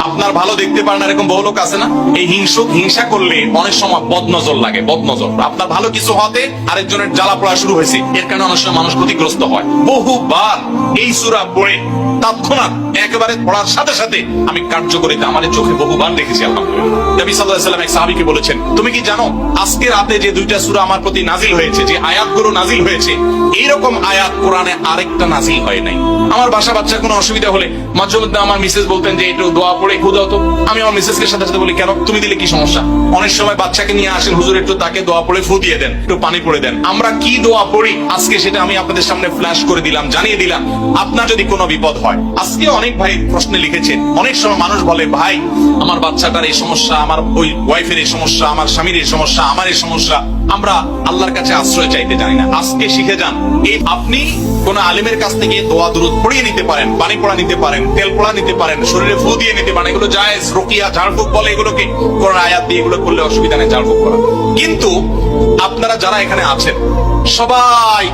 আপনার ভালো দেখতে পারেন না, এরকম বহু লোক আছে না? এই হিংসুক হিংসা করলে অনেক সময় বদনজর লাগে, বদনজর। আপনার ভালো কিছু হতে আরেকজনের জ্বালা পড়া শুরু হয়েছে। এর কারণে অনেক সময় মানুষ ক্ষতিগ্রস্ত হয়। বহুবার এই সুরা পড়ে তৎক্ষণাৎ একেবারে পড়ার সাথে সাথে আমি কার্যকরিতা আমার চোখে বহুবার দেখেছি, আলহামদুলিল্লাহ। নবী আলাইহি সাল্লাম এক সাহাবীকে বলেছেন, তুমি কি জানো, আজকে রাতে যে দুইটা সূরা আমার প্রতি নাজিল হয়েছে, যে আয়াতগুলো নাজিল হয়েছে, এইরকম আয়াত কোরআনে আরেকটা নাজিল হয় নাই। আমার বাসা বাচ্চার কোনো অসুবিধা হলে মাঝে মধ্যে আমার মিসেস বলতেন যে, একটু দোয়া পড়ে খু দাও তো। আমি আমার মিসেসকে সাথে সাথে বলি, কেন? তুমি দিলে কি সমস্যা? অনেক সময় বাচ্চাকে নিয়ে আসেন, হুজুর, একটু তাকে দোয়া পড়ে, ফু দিয়ে দেন, একটু পানি পড়ে দেন। আমরা কি দোয়া পড়ি? আজকে সেটা আমি আপনাদের সামনে ফ্ল্যাশ করে দিলাম, জানিয়ে দিলাম। আপনার যদি কোনো বিপদ হয় আজকে অনেক ভাই লিখেছেন, অনেক সময় মানুষ বলে, ভাই, আমার বাচ্চাটার এই সমস্যা, আমার ওই ওয়াইফের এই সমস্যা, আমার স্বামীর এই সমস্যা, আমার এই সমস্যা, আমরা আল্লাহর কাছে আশ্রয় চাইতে জানি না। আজকে শিখে যান এই আপনি কোন আলিমের কাছ থেকে দোয়া দুরুদ পড়িয়ে নিতে পারেন, পানি পড়া নিতে পারেন, তেল পড়া নিতে পারেন, শরীরে ফু দিয়ে নিতে পারেন, এগুলো জায়েজ, রকিয়া, ঝাড়ফুঁক বলে এগুলোকে কোন আয়াত দিয়ে এগুলো করলে অসুবিধা নেই, ঝাড়ফুঁক করা। কিন্তু আপনারা যারা এখানে আছেন, সবাই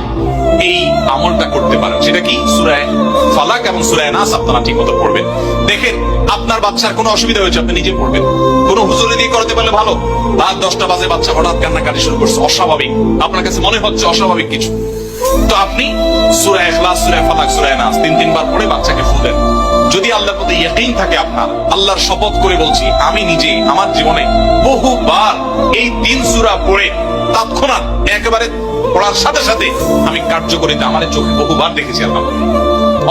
এই আমলটা করতে পারেন। সেটা কি? সুরায় ফালাক এবং সুরায় নাস আপনারা ঠিক মতো পড়বেন। দেখেন, আপনার বাচ্চার কোনো অসুবিধা হয়েছে, আপনি নিজে পড়বেন। কোনো হুজুরে দিয়ে করতে পারলে ভালো। রাত দশটা বাজে বাচ্চা হঠাৎ কান্নাকাটি শুরু করছে, অস্বাভাবিক। আপনার কাছে মনে হচ্ছে অস্বাভাবিক কিছু। তো আপনি সুরায় এখলাস সুরায় ফালাক, সুরায় নাস, তিন তিনবার পড়ে বাচ্চাকে ফু দেন। যদি আল্লাহর প্রতি ইয়াকিন থাকে আপনার। আল্লাহর শপথ করে বলছি, আমি নিজে, আমার জীবনে বহুবার এই তিন সূরা পড়ে তৎক্ষণাৎ একেবারে পড়ার সাথে সাথে আমি কার্যকরিতা আমার চোখে বহুবার দেখেছি আল্লাহ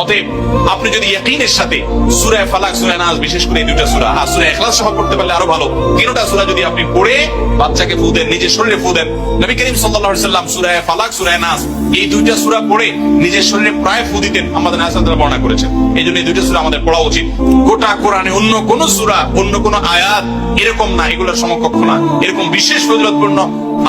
অতএব আপনি যদি ইয়াকিনের সাথে সূরা ফালাক, সূরা নাস, বিশেষ করে এই দুটো সূরা আর সূরা ইখলাস সহ পড়তে পারলে আরও ভালো। তিনটা সূরা যদি আপনি পড়ে বাচ্চাকে ফু দেন, নিজের শরীরে ফু দেন, নবী করিম সাল্লাল্লাহু আলাইহি সাল্লাম সূরা ফালাক, সূরা নাস, এই দুইটা সূরা পড়ে নিজের শরীরে প্রায় ফু দিতেন আমাদের নাসাদরা বর্ণনা করেছেন। এই জন্য এই দুইটা সূরা আমাদের পড়া উচিত। গোটা কোরআনে অন্য কোন সূরা, অন্য কোন আয়াত এরকম না, এগুলোর সমকক্ষ না। এরকম বিশেষ ফজিলতপূর্ণ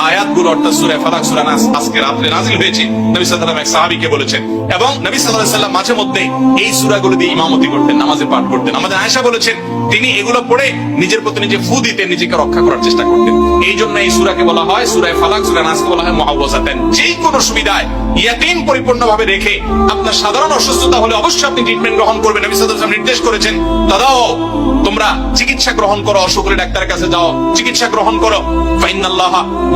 আয়াতগুলো অর্থাৎ সূরা ফালাক নাস, আজকে রাত্রে নাজিল হয়েছে। নবী ওয়াসাল্লাম এক সাহাবীকে বলেছেন, এবং নবী সাল্লাল্লাহু আলাইহি ওয়াসাল্লাম মাঝে মধ্যে এই সূরাগুলো দিয়ে ইমামতি করতেন নামাজে পাঠ করতেন। আমাদের আয়েশা বলেছেন, তিনি এগুলো পড়ে নিজের প্রতি নিজে ফু দিতেন, নিজেকে রক্ষা করার চেষ্টা করতেন। এই জন্য এই সূরাকে বলা হয় সূরা ফালাক, সূরা নাসকে বলা হয় মুআওয়াযাতান যে কোনো সুবিধায় ইয়াকিন পরিপূর্ণভাবে রেখে আপনার সাধারণ অসুস্থতা হলে অবশ্যই আপনি ট্রিটমেন্ট গ্রহণ করবেন। নবী ওয়াসাল্লাম নির্দেশ করেছেন, দাদাও, তোমরা চিকিৎসা গ্রহণ করো, অসুখ ডাক্তারের কাছে যাও, চিকিৎসা গ্রহণ করো। ফাইনাল্লাহ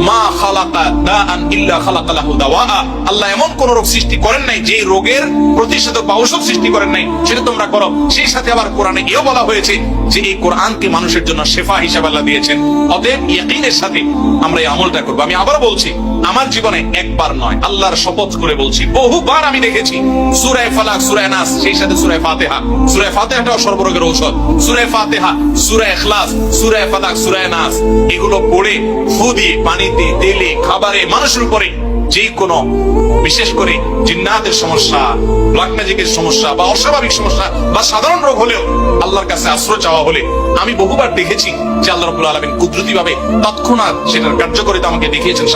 মা খালাকা দাআন ইল্লা খালাকা লাহু দাওয়া আল্লাহ এমন কোন রোগ সৃষ্টি করেন নাই যে রোগের প্রতিষেধক বা ঔষধ সৃষ্টি করেন নাই। সেটা তোমরা করো। সেই সাথে আবার কোরআনে এও বলা হয়েছে যে এই কোরআনকে মানুষের জন্য শেফা হিসাবে আল্লাহ দিয়েছেন। অতএব ইয়াকিনের সাথে আমরা এই আমলটা করব। আমি আবার বলছি, আমার জীবনে একবার নয়, আল্লাহর শপথ করে বলছি, বহুবার আমি দেখেছি সুরায় ফালাক, সুরায় নাস, সেই সাথে সুরায় ফাতেহা। সুরায় ফাতেহাটাও সর্বরোগের ঔষধ। সুরায় ফাতেহা, সুরায় ইখলাস, সুরায় ফালাক, সুরায় নাস। এগুলো পড়ে ফু দিয়ে পানিতে তেলে খাবারে, মানুষের উপরে যে কোনো, বিশেষ করে জিন্নাতের সমস্যা ব্ল্যাক ম্যাজিকের সমস্যা বা অস্বাভাবিক সমস্যা বা সাধারণ রোগ হলেও আল্লাহর কাছে আশ্রয় চাওয়া হলে আমি বহুবার দেখেছি যে আল্লাহ রবুল্লা আলমিন কুদরতি ভাবে তৎক্ষণাৎ সেটার কার্যকরিতা আমাকে দেখিয়েছেন।